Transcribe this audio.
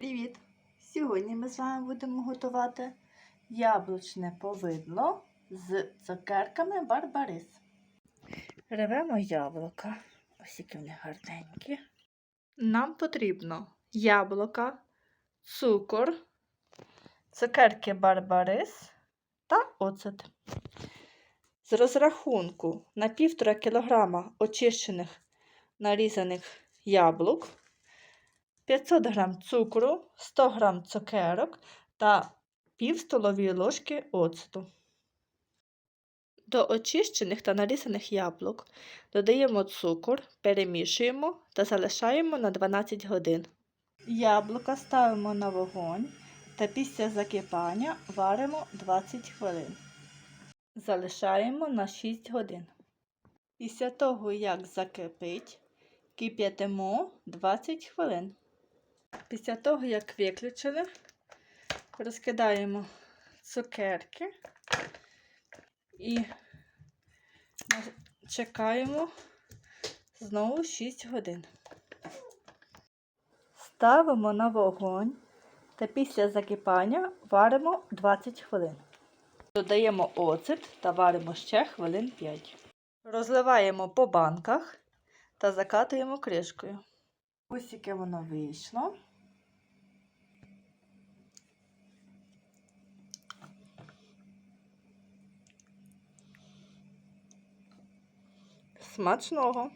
Привіт! Сьогодні ми з вами будемо готувати яблучне повидло з цукерками Барбарис. Ревемо яблука. Ось які вони гарненькі. Нам потрібно яблука, цукор, цукерки Барбарис та оцет. З розрахунку на 1,5 кг очищених нарізаних яблук. 500 г цукру, 100 г цукерок та пів столової ложки оцту. До очищених та нарізаних яблук додаємо цукор, перемішуємо та залишаємо на 12 годин. Яблука ставимо на вогонь та після закипання варимо 20 хвилин. Залишаємо на 6 годин. Після того, як закипить, кип'ятимо 20 хвилин. Після того, як виключили, розкидаємо цукерки і чекаємо знову 6 годин. Ставимо на вогонь та після закипання варимо 20 хвилин. Додаємо оцет та варимо ще хвилин 5. Розливаємо по банках та закатуємо кришкою. Ось яке воно вийшло. Смачного!